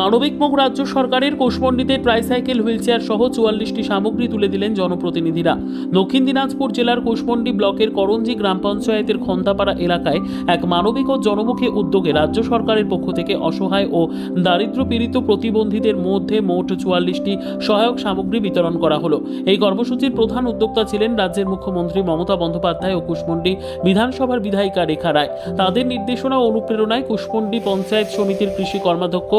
মানবিক মুখ রাজ্য সরকারের কোষমন্ডিতে ট্রাইসাইকেল হুইলচেয়ার সহ চুয়াল্লিশটি সামগ্রী তুলে দিলেন জনপ্রতিনিধিরা। দক্ষিণ দিনাজপুর জেলার কোষমন্ডি ব্লকের করঞ্জি গ্রাম পঞ্চায়েতের খন্তাপাড়া এলাকায় এক মানবিক ও জনমুখী উদ্যোগে রাজ্য সরকারের পক্ষ থেকে অসহায় ও দারিদ্র পীড়িত প্রতিবন্ধীদের মধ্যে মোট চুয়াল্লিশটি সহায়ক সামগ্রী বিতরণ করা হলো। এই কর্মসূচির প্রধান উদ্যোক্তা ছিলেন রাজ্যের মুখ্যমন্ত্রী মমতা বন্দ্যোপাধ্যায় ও কুশমন্ডি বিধানসভার বিধায়িকা রেখা রায়। তাদের নির্দেশনা অনুপ্রেরণায় কুশমন্ডি পঞ্চায়েত সমিতির কৃষি কর্মাধ্যক্ষ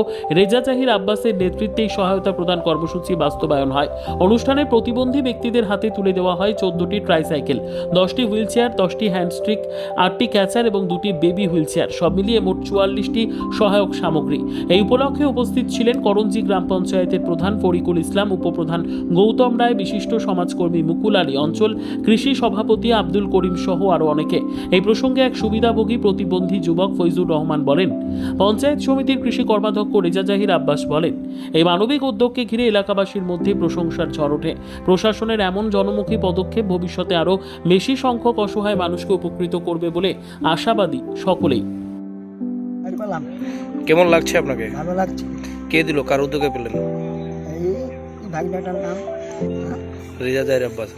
রেজা জাহির আব্বাসের নেতৃত্বে সহায়তা প্রদান কর্মসূচি বাস্তবায়ন হয়। অনুষ্ঠানে প্রতিবন্ধী ব্যক্তিদের হাতে তুলে দেওয়া হয় চোদ্দটি ট্রাইসাইকেল দশটি হুইলচেয়ার দশটি হ্যান্ডস্ট্রিক আটটি ক্যাচার এবং দুটি বেবি হুইলচেয়ার সব মিলিয়ে মোট চুয়াল্লিশটি সহায়ক সামগ্রী। এই উপলক্ষে উপস্থিত ছিলেন করঞ্জি গ্রাম পঞ্চায়েতের প্রধান ফরিকুল ইসলাম, উপপ্রধান গৌতম রায়, বিশিষ্ট সমাজকর্মী মুকুল আলী অঞ্চল, কৃষি সভাপতি আব্দুল করিম সহ আরও অনেকে। এই প্রসঙ্গে এক সুবিধাভোগী প্রতিবন্ধী যুবক ফৈজুর রহমান বলেন, পঞ্চায়েত সমিতির কৃষি কর্মাধ্যক্ষ রেজা জাহির আব্বাস বলেন এই মানবিক উদ্যোগকে ঘিরে এলাকাবাসীর মধ্যে প্রশংসার ঝড় ওঠে। প্রশাসনের এমন জনমুখী পদক্ষেপ ভবিষ্যতে আরও বেশি সংখ্যক অসহায় মানুষকে উপকৃত করবে বলে আশাবাদী সকলেই। কেমন লাগছে আপনাকে? ভালো লাগছে। কে দিল? কার উদ্যোগে পেলেন? এই ভাগনাটার নাম রেজা জাহের আব্বাস।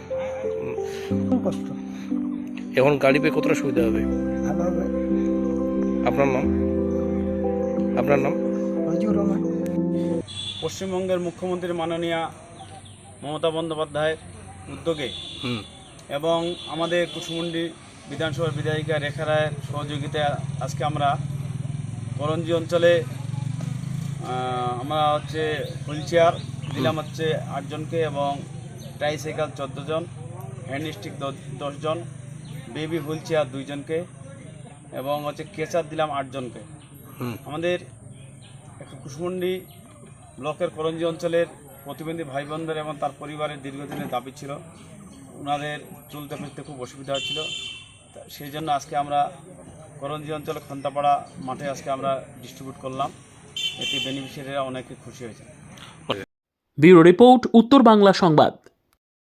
কষ্ট। এখন গাড়ি পেয়ে কতটা সুবিধা হবে? ভালো হবে। আপনার নাম? আপনার নাম? ফজুর রহমান পশ্চিমবঙ্গের মুখ্যমন্ত্রী মাননীয়া মমতা বন্দ্যোপাধ্যায়ের উদ্যোগে এবং আমাদের কুশমুন্ডি বিধানসভার বিধায়িকা রেখা রায়ের সহযোগিতায় আজকে আমরা করঞ্জি অঞ্চলে আমরা হচ্ছে হুইল চেয়ার দিলাম হচ্ছে আটজনকে এবং ট্রাইসাইকেল চোদ্দ জন হ্যান্ড স্টিক দশজন বেবি হুইল চেয়ার দুইজনকে এবং হচ্ছে কেচার দিলাম আটজনকে আমাদের একটা কুশমন্ডি ব্লকের করঞ্জি অঞ্চলের প্রতিবন্ধী ভাই বোনদের এবং তার পরিবারের দীর্ঘদিনের দাবি ছিল ওনাদের চলতে ফিরতে খুব অসুবিধা হচ্ছিল। সেই জন্য আজকে আমরা করঞ্জি অঞ্চলে খন্তাপাড়া মাঠে আজকে আমরা ডিস্ট্রিবিউট করলাম। এতে বেনিফিশিয়ারিরা অনেকে খুশি হয়েছে ব্যুরো রিপোর্ট, উত্তর বাংলা সংবাদ।